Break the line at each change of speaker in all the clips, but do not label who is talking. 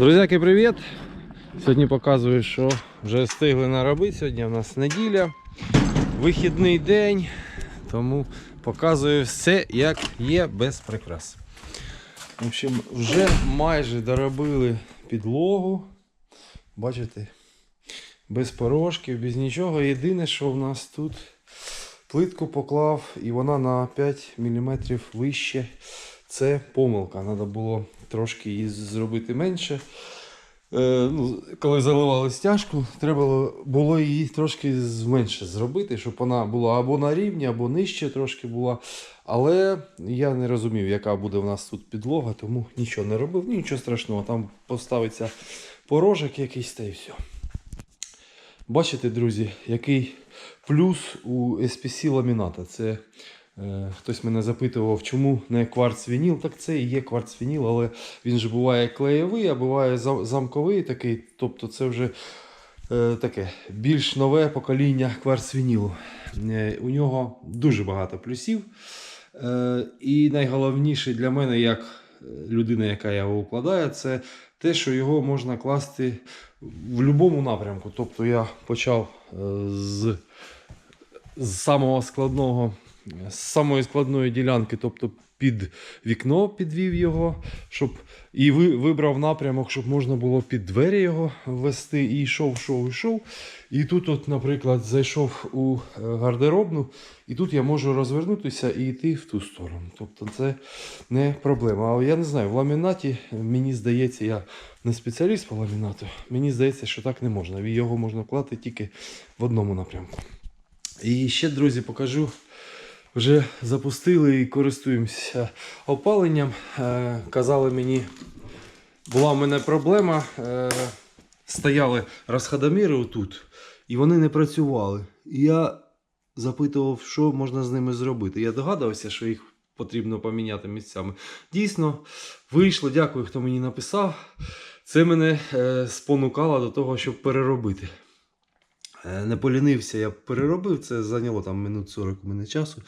Друзяки, привіт! Сьогодні показую, що вже встигли наробити. Сьогодні у нас неділя, вихідний день, тому показую все, як є без прикрас. В общем, вже майже доробили підлогу. Бачите, без порожків, без нічого. Єдине, що в нас тут плитку поклав, і вона на 5 мм вище. Це помилка. Треба було трошки її зробити менше. Е, ну, коли заливали стяжку, треба було її трошки зменше зробити, щоб вона була або на рівні, або нижче трошки була. Але я не розумів, яка буде в нас тут підлога, тому нічого не робив. Ну, Нічого страшного, там поставиться порожок якийсь та і все. Бачите, друзі, який плюс у SPC ламіната. Це хтось мене запитував, чому не кварц вініл. Так це і є кварц вініл, але він же буває клеєвий, а буває замковий такий. Тобто це вже е, таке більш нове покоління кварц вінілу. Е, у нього дуже багато плюсів. Е, і найголовніше для мене, як е, людина, яка його укладає, це те, що його можна класти в будь-якому напрямку. Тобто я почав е, з, з самого складного, з самої складної ділянки, тобто під вікно підвів його, щоб і ви, вибрав напрямок, щоб можна було під двері його ввести. І йшов, йшов, йшов. І тут, от, наприклад, зайшов у е, гардеробну, і тут я можу розвернутися і йти в ту сторону. Тобто це не проблема. Але я не знаю, в ламінаті мені здається, я не спеціаліст по ламінату, мені здається, що так не можна. Його можна клати тільки в одному напрямку. І ще, друзі, покажу. Вже запустили і користуємося опаленням. Е, казали мені, була в мене проблема. Е, стояли розходоміри отут, і вони не працювали. І я запитував, що можна з ними зробити. Я догадувався, що їх потрібно поміняти місцями. Дійсно, вийшло, дякую, хто мені написав. Це мене е, спонукало до того, щоб переробити. Е, Не полінився, я переробив, це зайняло там минут 40 у мене часу.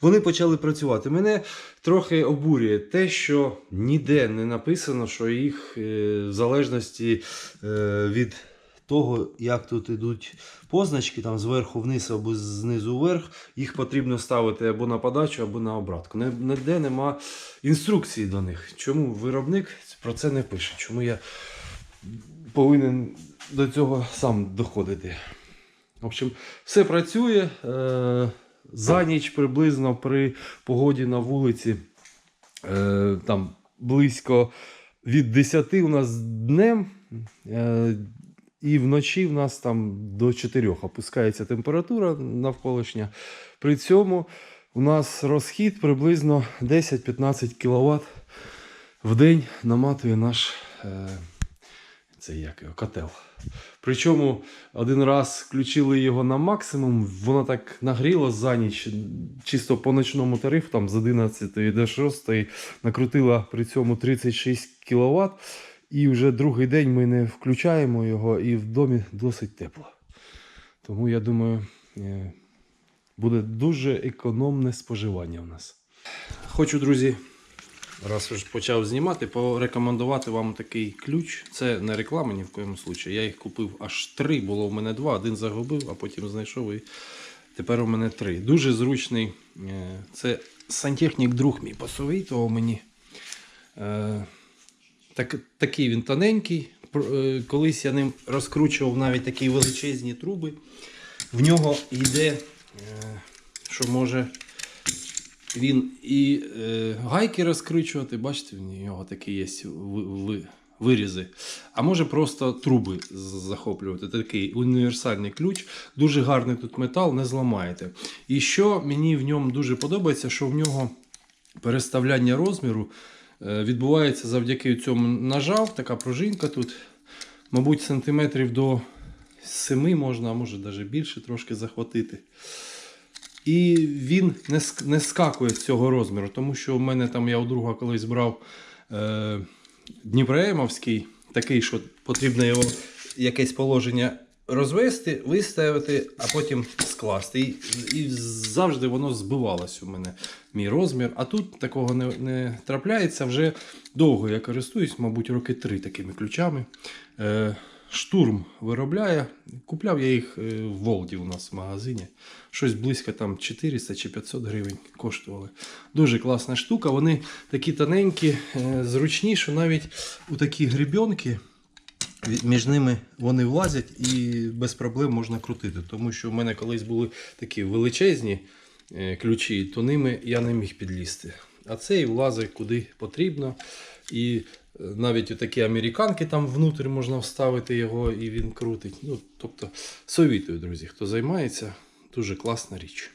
Вони почали працювати. Мене трохи обурює те, що ніде не написано, що їх е, в залежності е, від того, як тут ідуть позначки, там зверху вниз або знизу вверх, їх потрібно ставити або на подачу, або на обратку. Ніде нема інструкції до них. Чому виробник про це не пише? Чому я повинен до цього сам доходити? В общем, все працює. Е, за ніч приблизно при погоді на вулиці е, там близько від 10 у нас днем. Е, і вночі в нас там до 4 опускається температура навколишня. При цьому у нас розхід приблизно 10-15 кВт в день наматує наш цей як котел. Причому один раз включили його на максимум, воно так нагріло за ніч, чисто по ночному тарифу, там з 11 до 6 накрутила при цьому 36 кВт. І вже другий день ми не включаємо його, і в домі досить тепло. Тому я думаю, е, буде дуже економне споживання у нас. Хочу, друзі, раз вже почав знімати, порекомендувати вам такий ключ. Це не реклама ні в коєму случаї. Я їх купив аж три, було в мене два, один загубив, а потім знайшов і тепер у мене три. Дуже зручний. е, Це сантехнік друг мій посовітував мені. Е, Так, такий він тоненький. Е, Колись я ним розкручував навіть такі величезні труби. В нього йде, що може він і е, гайки розкручувати, бачите, в нього такі є ви- ви- вирізи. А може просто труби захоплювати. Такий універсальний ключ. Дуже гарний тут метал, не зламаєте. І що мені в ньому дуже подобається, що в нього переставляння розміру е, відбувається завдяки цьому нажав, така пружинка тут. Мабуть, сантиметрів до 7 можна, а може навіть більше трошки захватити. І він не, не скакує з цього розміру, тому що в мене там я у друга колись брав е, Дніпроємовський, такий, що потрібно його якесь положення розвести, виставити, а потім скласти. І, і завжди воно збивалось у мене, мій розмір. А тут такого не, не трапляється. Вже довго я користуюсь, мабуть, роки три такими ключами. Е, штурм виробляє. Купляв я їх е, в Волді у нас в магазині. Щось близько там 400 чи 500 гривень коштували. Дуже класна штука. Вони такі тоненькі, е, зручні, що навіть у такі гребінки від- між ними вони влазять і без проблем можна крутити. Тому що в мене колись були такі величезні е, ключі, то ними я не міг підлізти. А цей влазить куди потрібно. І е, навіть такі американки там внутрі можна вставити його і він крутить. Ну, тобто, совітую, друзі, хто займається, дуже класна річ.